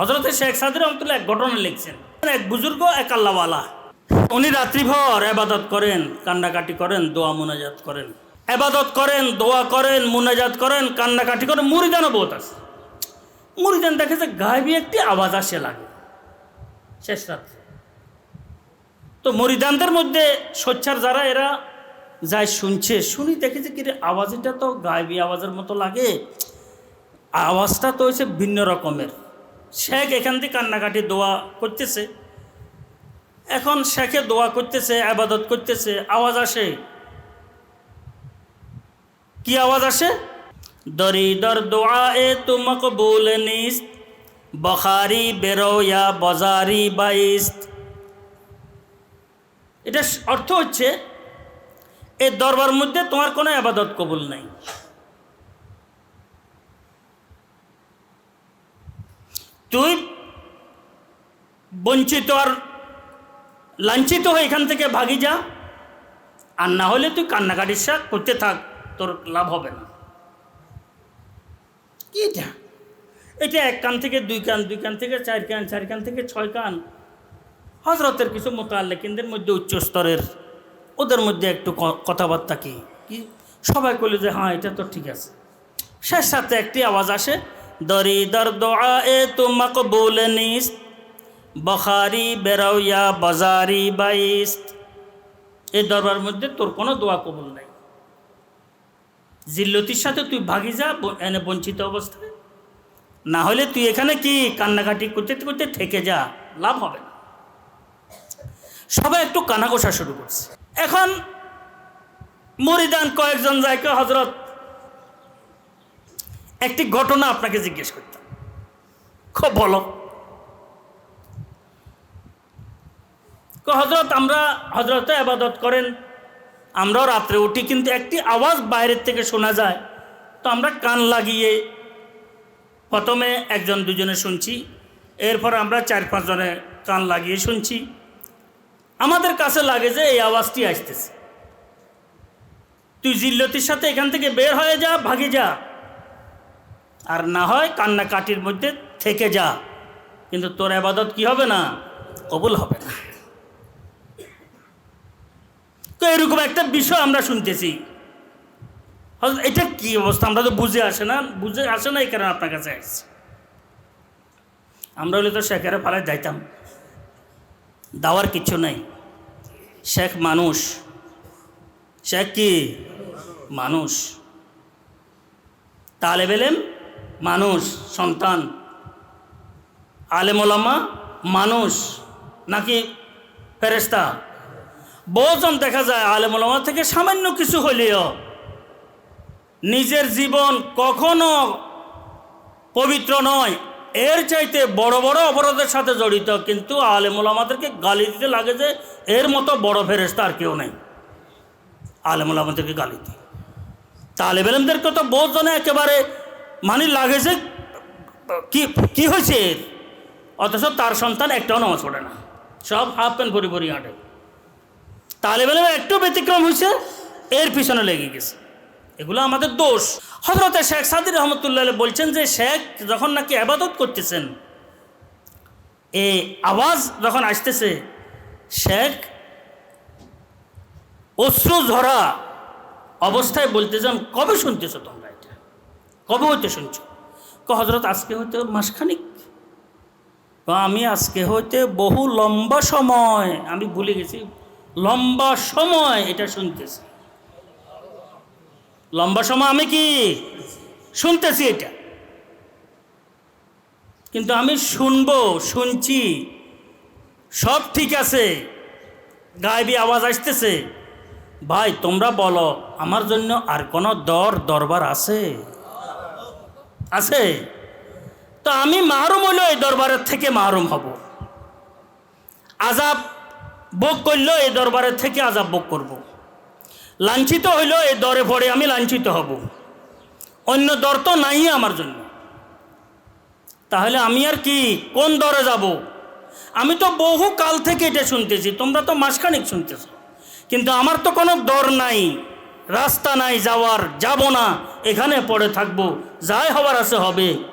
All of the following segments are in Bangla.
হজরতের শেখ সাদির রহমতুল্লাহ এক ঘটনা লিখছেন। এক বুজুর্গ, এক আল্লাহওয়ালা। উনি রাত্রিভর এবাদত করেন, কান্নাকাটি করেন, দোয়া মোনাজাত করেন। এবাদত করেন, দোয়া করেন, মোনাজাত করেন, কান্নাকাটি করেন মুরিদানও বোধ আছে। মুরিদান দেখে যে গায়েবী একটি আওয়াজ আসে লাগে। শেষ রাত্রে। তো মরিদানদের মধ্যে সোচ্চার যারা, এরা যায় শুনছে, শুনি দেখেছে কি রে, আওয়াজটা তো গায়েবী আওয়াজের মতো লাগে। আওয়াজটা তো হয়েছে ভিন্ন রকমের। শেখ এখান থেকে কান্নাকাটি দোয়া করতেছে। এখন শেখে দোয়া করতেছে, আবাদত করতেছে। আওয়াজ আসে। কি আওয়াজ আসে? দরি দর দোয়া এ তুম কবুল নিস্ত, বখারি বেরোয়া বজারি বাইস্ত। এটা অর্থ হচ্ছে এই দরবার মধ্যে তোমার কোনো আবাদত কবুল নাই। তুই বঞ্চিত আর লাঞ্ছিত হয়ে এখান থেকে ভাগি যা। আর না হলে তুই কান্নাকাটির সাথ করতে থাক তোর লাভ হবে না। কি এটা? এটা এক কান থেকে দুই কান দুই কান থেকে চার কান চার কান থেকে ছয় কান। হজরতের কিছু মোতাল্লেকিনদের মধ্যে উচ্চ স্তরের ওদের মধ্যে একটু কথাবার্তা কি? কি? সবাই বলে যে হ্যাঁ এটা তো ঠিক আছে। শেষ সাথে একটি আওয়াজ আসে দরি দর দোয়া এ তো মকবুল নিস্ত বখারি বেরৌয়া বাজারি বাইস্ত এই দরবার মধ্যে তোর কোনো দোয়া কবুল নাই। জিল্লতির সাথে তুই ভাগি যা এনে বঞ্চিত অবস্থায়। না হলে তুই এখানে কি কান্নাকাটি করতে করতে থেকে যা, লাভ হবে না। সবাই একটু কানাঘোষা শুরু করছে। এখন মরিদান কয়েকজন যাইকে হজরত একটি ঘটনা আপনাকে জিজ্ঞেস করতাম খুব বলো হজরত আমরা হজরতে আবাদত করেন। আমরাও রাত্রে উঠি, কিন্তু একটি আওয়াজ বাইরের থেকে শোনা যায়। তো আমরা কান লাগিয়ে প্রথমে একজন দুজনে শুনছি, এরপর আমরা চার পাঁচজনে কান লাগিয়ে শুনছি। আমাদের কাছে লাগে যে এই আওয়াজটি আসতেছে। তুই জিল্লতির সাথে এখান থেকে বের হয়ে যা, ভাগে যা। আর না হয় কান্নাকাটির মধ্যে থেকে যা। কিন্তু তোর আবাদত কি হবে না? কবুল হবে না। তো এরকম একটা বিষয় আমরা শুনতেছি। এটা কি অবস্থা? আমরা তো বুঝে আসে না, বুঝে আসে না এই কারণে আপনার কাছে আসছি। আমরা হলে তো শেখেরা পালায় যাইতাম। দাওয়ার কিছু নাই। শেখ মানুষ। শেখ কি? মানুষ। তালেব এলেম মানুষ, সন্তান। আলেমোলামা, মানুষ নাকি ফেরেস্তা বহুজন দেখা যায় আলেমোলামা থেকে সামান্য কিছু হলেও নিজের জীবন কখনো পবিত্র নয়। এর চাইতে বড় বড় অপরাধের সাথে জড়িত, কিন্তু আলেমুল আমাদেরকে গালি দিতে লাগে যে এর মতো বড় ফেরেস্তা আর কেউ নেই। আলেমুল আমাদেরকে গালি দিয়ে তালেব এলেমদেরকে তো বহুত জনে একেবারে মানে লাগে যে, কি কি হয়েছে? অথচ তার সন্তান একটাও নামাজ পড়ে না। সব হাফ প্যান্ট ভরি ভরি হাঁটে। তালেব এলেমের একটু ব্যতিক্রম হয়েছে, এর পিছনে লেগে গেছে। এগুলো আমাদের দোষ। হজরতে শেখ সাদির রহমতুল্লাহ বলছেন যে, শেখ যখন নাকি আবাদত করতেছেন এই আওয়াজ যখন আসতেছে, শেখ অশ্রু ঝরা অবস্থায় বলতেছেন, কবে শুনতেছো তোমরা? কবে হইতে শুনছো? ক হজরত আজকে হইতে মাসখানিক? আমি আজকে হইতে বহু লম্বা সময়, আমি ভুলে গেছি, লম্বা সময় এটা শুনতেছি। লম্বা সময় আমি কি? শুনতেছি এটা। কিন্তু আমি শুনব, শুনছি, সব ঠিক আছে, গায়েবী আওয়াজ আসতেছে। ভাই, তোমরা বলো, আমার জন্য আর কোনো দর দরবার আছে? আছে? তো আমি মাহরুম হইলেও এই দরবারের থেকে মাহরুম হব। আজাব ভোগ করলেও এই দরবারের থেকে আজাব ভোগ করব। লাঞ্ছিত হইল এই দরে পড়ে আমি লাঞ্ছিত হব। অন্য দর তো নাই আমার জন্য। তাহলে আমি আর কি, কোন দরে যাব? আমি তো বহু কাল থেকে এটা শুনতেছি, তোমরা তো মাসখানিক শুনতেছ। কিন্তু আমার তো কোনো দর নাই। রাস্তা নাই, যাওয়ার যাব না, এখানে পড়ে থাকব, যাই হবার আছে হবে।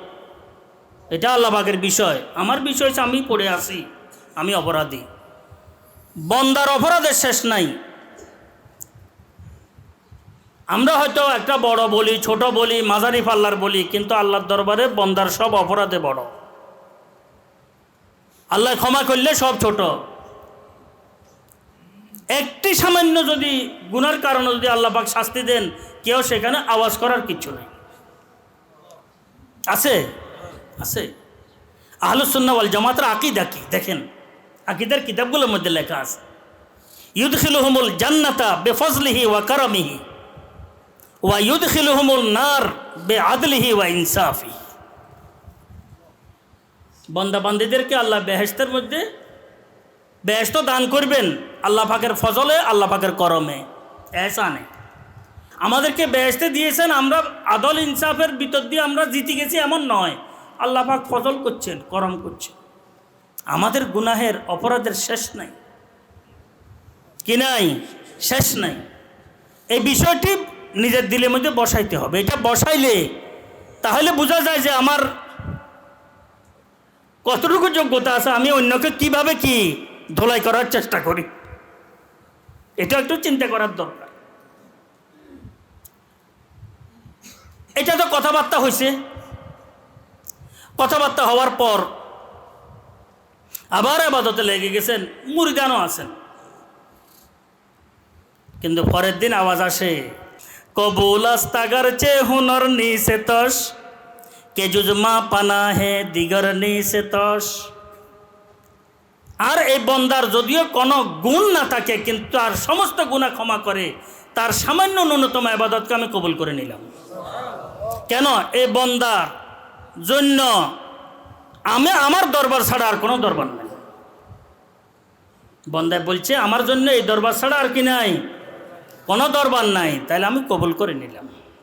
এটা আল্লাহবাগের বিষয়। আমার বিষয় আমি পড়ে আসি আমি অপরাধী। বন্দার অপরাধের শেষ নাই। আমরা হয়তো একটা বড় বলি, ছোট বলি, মাঝারি পাল্লার বলি, কিন্তু আল্লাহর দরবারে বন্দার সব অপরাধে বড়। আল্লাহ ক্ষমা করলে সব ছোট। একটি সামান্য যদি গুনার কারণে যদি আল্লাহ পাক শাস্তি দেন, কেউ সেখানে আওয়াজ করার কিছু নেই। আছে? আছে। আহলুসুন্নাওয়াল জামাতের আকিদা কি? দেখেন, আকিদার কিতাবগুলোর মধ্যে লেখা আছে, ইউদখিলুহুমুল জান্নাতা বেফজলিহি ওয়া কারামিহি ওয়া ইউদখিলুহুমুল নার বে আদলিহি ওয়া ইনসাফি বন্দা বান্দিদেরকে আল্লাহ বেহেস্তের মধ্যে বেহেস্ত দান করবেন আল্লাহ পাকের ফজলে, আল্লাহ পাকের করমে। এহসানে আমাদেরকে বেহেস্তে দিয়েছেন, আমরা আদল ইনসাফের ভিতর দিয়ে আমরা জিতে গেছি এমন নয়। আল্লাহ পাক ফজল করছেন, করম করছেন। আমাদের গুনাহের অপরাধের শেষ নাই। কি নাই? শেষ নাই। এই বিষয়টি নিজের দিলের মধ্যে বসাইতে হবে। এটা বসাইলে তাহলে বোঝা যায় যে আমার কতটুকু যোগ্যতা আছে, আমি অন্যকে কীভাবে কি ধোলাই করার চেষ্টা করি। এটা একটু চিন্তা করার দরকার। এটা তো কথাবার্তা হয়েছে কথাবার্তা হওয়ার পর আবার আবাদতে লেগে গেছেন মুরিদানও আছেন। কিন্তু পরের দিন আওয়াজ আসে, কবুল আস্তাগার চে হুনর নি সে তস কে জুজমা পানা হে দিগর নি সে তস। আর এই বন্দার যদিও কোনো গুণ না থাকে, কিন্তু তার সমস্ত গুণা ক্ষমা করে, তার সামান্য ন্যূনতম আবাদতকে আমি কবুল করে নিলাম। কেন? এই বন্দার জন্য আমি আমার দরবার ছাড়া আর কোনো দরবার নাই। বন্দায় বলছে, আমার জন্য এই দরবার ছাড়া আর কি নাই? কোনো দরবার নাই। তাহলে আমি কবুল করে নিলাম।